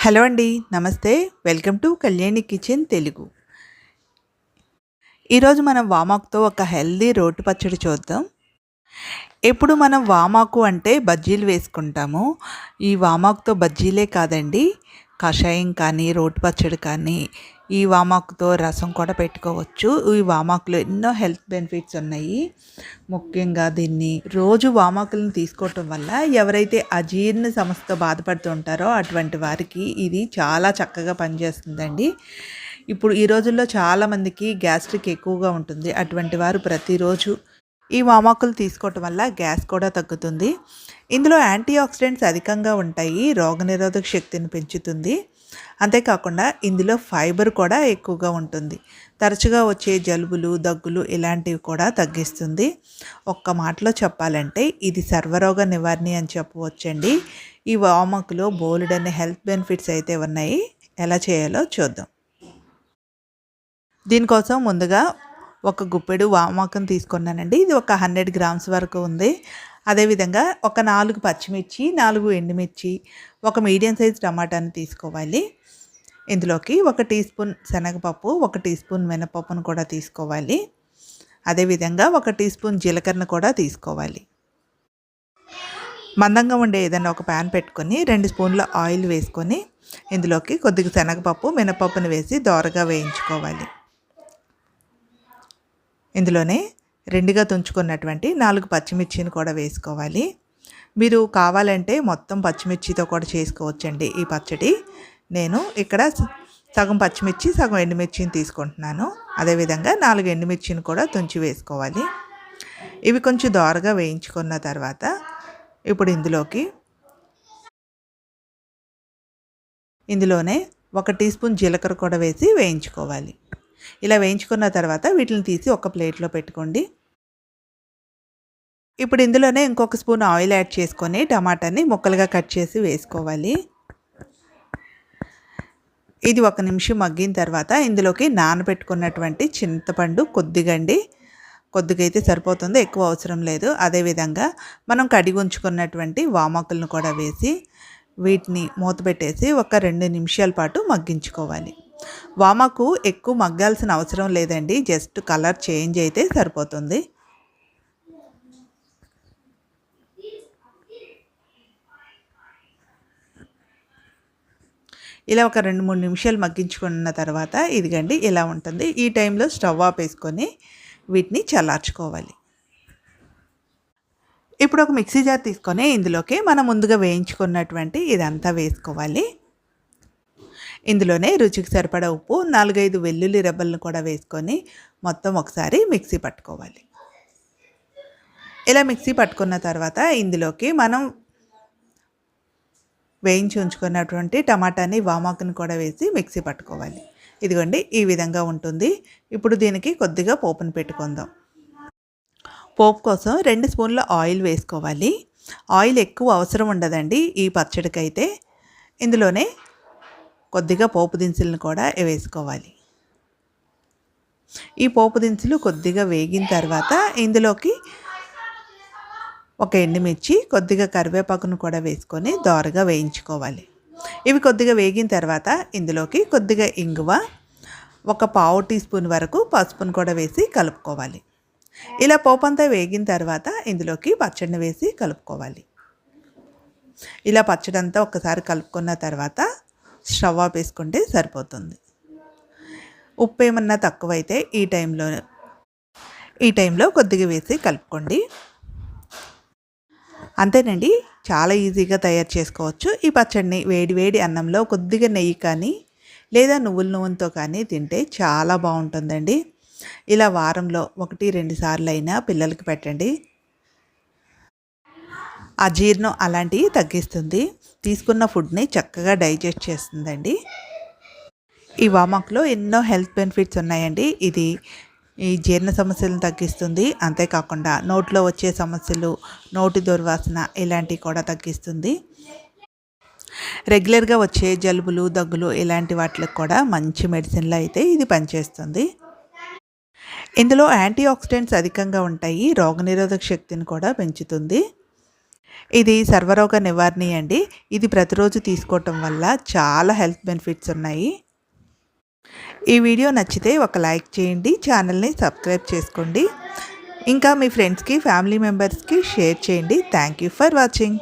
Hello అండి నమస్తే. Welcome to Kalyani kitchen Telugu. ఈరోజు మనం వామాకుతో ఒక హెల్దీ రోటి పచ్చడి చూద్దాం. ఎప్పుడు మనం వామాకు అంటే బజ్జీలు వేసుకుంటాము ఈ వామాకుతో బజ్జీలే కాదండి కషాయం కానీ రోటి పచ్చడి కానీ ఈ వామాకుతో రసం కూడా పెట్టుకోవచ్చు. ఈ వామాకులో ఎన్నో హెల్త్ బెనిఫిట్స్ ఉన్నాయి. ముఖ్యంగా దీన్ని రోజు వామాకులను తీసుకోవటం వల్ల ఎవరైతే అజీర్ణ సమస్యతో బాధపడుతూ ఉంటారో అటువంటి వారికి ఇది చాలా చక్కగా పనిచేస్తుందండి. ఇప్పుడు ఈ రోజుల్లో చాలామందికి గ్యాస్ట్రిక్ ఎక్కువగా ఉంటుంది. అటువంటి వారు ప్రతిరోజు ఈ వామాకులు తీసుకోవటం వల్ల గ్యాస్ కూడా తగ్గుతుంది. ఇందులో యాంటీ ఆక్సిడెంట్స్ అధికంగా ఉంటాయి. రోగనిరోధక శక్తిని పెంచుతుంది. అంతేకాకుండా ఇందులో ఫైబర్ కూడా ఎక్కువగా ఉంటుంది. తరచుగా వచ్చే జలుబులు దగ్గులు ఇలాంటివి కూడా తగ్గిస్తుంది. ఒక్క మాటలో చెప్పాలంటే ఇది సర్వరోగ నివారణి అని చెప్పవచ్చండి. ఈ వామకులో అనే హెల్త్ బెనిఫిట్స్ అయితే ఉన్నాయి. ఎలా చేయాలో చూద్దాం. దీనికోసం ముందుగా ఒక గుప్పెడు వామాకం తీసుకున్నానండి. ఇది ఒక హండ్రెడ్ గ్రామ్స్ వరకు ఉంది. అదేవిధంగా ఒక నాలుగు పచ్చిమిర్చి నాలుగు ఎండుమిర్చి ఒక మీడియం సైజ్ టమాటాని తీసుకోవాలి. ఇందులోకి ఒక టీ స్పూన్ శనగపప్పు ఒక టీ స్పూన్ మినపప్పును కూడా తీసుకోవాలి. అదేవిధంగా ఒక టీ స్పూన్ జీలకర్రను కూడా తీసుకోవాలి. మందంగా ఉండే ఏదైనా ఒక ప్యాన్ పెట్టుకొని రెండు స్పూన్ల ఆయిల్ వేసుకొని ఇందులోకి కొద్దిగా శనగపప్పు మినపప్పును వేసి దోరగా వేయించుకోవాలి. ఇందులోనే రెండుగా తుంచుకున్నటువంటి నాలుగు పచ్చిమిర్చిని కూడా వేసుకోవాలి. మీరు కావాలంటే మొత్తం పచ్చిమిర్చితో కూడా చేసుకోవచ్చండి ఈ పచ్చడి. నేను ఇక్కడ సగం పచ్చిమిర్చి సగం ఎండుమిర్చిని తీసుకుంటున్నాను. అదేవిధంగా నాలుగు ఎండుమిర్చిని కూడా తుంచి వేసుకోవాలి. ఇవి కొంచెం దోరగా వేయించుకున్న తర్వాత ఇప్పుడు ఇందులోకి ఇందులోనే ఒక టీ స్పూన్ జీలకర్ర కూడా వేసి వేయించుకోవాలి. ఇలా వేయించుకున్న తర్వాత వీటిని తీసి ఒక ప్లేట్లో పెట్టుకోండి. ఇప్పుడు ఇందులోనే ఇంకొక స్పూన్ ఆయిల్ యాడ్ చేసుకొని టమాటాని ముక్కలుగా కట్ చేసి వేసుకోవాలి. ఇది ఒక నిమిషం మగ్గిన తర్వాత ఇందులోకి నానబెట్టుకున్నటువంటి చింతపండు కొద్దిగండి కొద్దిగా అయితే సరిపోతుంది ఎక్కువ అవసరం లేదు. అదేవిధంగా మనం కడిగి ఉంచుకున్నటువంటి వామాకులను కూడా వేసి వీటిని మూత పెట్టేసి ఒక రెండు నిమిషాల పాటు మగ్గించుకోవాలి. వామకు ఎక్కువ మగ్గాల్సిన అవసరం లేదండి. జస్ట్ కలర్ చేంజ్ అయితే సరిపోతుంది. ఇలా ఒక రెండు మూడు నిమిషాలు మగ్గించుకున్న తర్వాత ఇదిగండి ఇలా ఉంటుంది. ఈ టైంలో స్టవ్ ఆఫ్ వేసుకొని వీటిని చల్లార్చుకోవాలి. ఇప్పుడు ఒక మిక్సీ జార్ తీసుకొని ఇందులోకి మనం ముందుగా వేయించుకున్నటువంటి ఇదంతా వేసుకోవాలి. ఇందులోనే రుచికి సరిపడా ఉప్పు నాలుగైదు వెల్లుల్లి రెబ్బలను కూడా వేసుకొని మొత్తం ఒకసారి మిక్సీ పట్టుకోవాలి. ఇలా మిక్సీ పట్టుకున్న తర్వాత ఇందులోకి మనం వేయించి ఉంచుకున్నటువంటి టమాటాని వామాకుని కూడా వేసి మిక్సీ పట్టుకోవాలి. ఇదిగోండి ఈ విధంగా ఉంటుంది. ఇప్పుడు దీనికి కొద్దిగా పోపును పెట్టుకుందాం. పోపు కోసం రెండు స్పూన్ల ఆయిల్ వేసుకోవాలి. ఆయిల్ ఎక్కువ అవసరం ఉండదండి ఈ పచ్చడికైతే. ఇందులోనే కొద్దిగా పోపు దినుసులను కూడా వేసుకోవాలి. ఈ పోపు దినుసులు కొద్దిగా వేగిన తర్వాత ఇందులోకి ఒక ఎండుమిర్చి కొద్దిగా కరివేపాకును కూడా వేసుకొని దోరగా వేయించుకోవాలి. ఇవి కొద్దిగా వేగిన తర్వాత ఇందులోకి కొద్దిగా ఇంగువ ఒక పావు టీ స్పూన్ వరకు పసుపును కూడా వేసి కలుపుకోవాలి. ఇలా పోపంతా వేగిన తర్వాత ఇందులోకి పచ్చడిని వేసి కలుపుకోవాలి. ఇలా పచ్చడంతా ఒకసారి కలుపుకున్న తర్వాత స్టవ్ ఆఫ్ వేసుకుంటే సరిపోతుంది. ఉప్పు ఏమన్నా తక్కువైతే ఈ టైంలో ఈ టైంలో కొద్దిగా వేసి కలుపుకోండి. అంతేనండి చాలా ఈజీగా తయారు చేసుకోవచ్చు. ఈ పచ్చడిని వేడి వేడి అన్నంలో కొద్దిగా నెయ్యి కానీ లేదా నువ్వుల నూనెతో కానీ తింటే చాలా బాగుంటుందండి. ఇలా వారంలో ఒకటి రెండు సార్లు అయినా పిల్లలకి పెట్టండి. అజీర్ణం అలాంటివి తగ్గిస్తుంది. తీసుకున్న ఫుడ్ని చక్కగా డైజెస్ట్ చేస్తుందండి. ఈ వామాక్లో ఎన్నో హెల్త్ బెనిఫిట్స్ ఉన్నాయండి. ఇది ఈ జీర్ణ సమస్యలను తగ్గిస్తుంది. అంతేకాకుండా నోట్లో వచ్చే సమస్యలు నోటి దుర్వాసన ఇలాంటివి కూడా తగ్గిస్తుంది. రెగ్యులర్గా వచ్చే జలుబులు దగ్గులు ఇలాంటి వాటికి కూడా మంచి మెడిసిన్లు అయితే ఇది పనిచేస్తుంది. ఇందులో యాంటీ ఆక్సిడెంట్స్ అధికంగా ఉంటాయి. రోగనిరోధక శక్తిని కూడా పెంచుతుంది. ఇది సర్వరోగ నివారణి అండి. ఇది ప్రతిరోజు తీసుకోవటం వల్ల చాలా హెల్త్ బెనిఫిట్స్ ఉన్నాయి. ఈ వీడియో నచ్చితే ఒక లైక్ చేయండి ఛానల్ని సబ్స్క్రైబ్ చేసుకోండి. ఇంకా మీ ఫ్రెండ్స్కి ఫ్యామిలీ మెంబర్స్కి షేర్ చేయండి. Thank you for watching.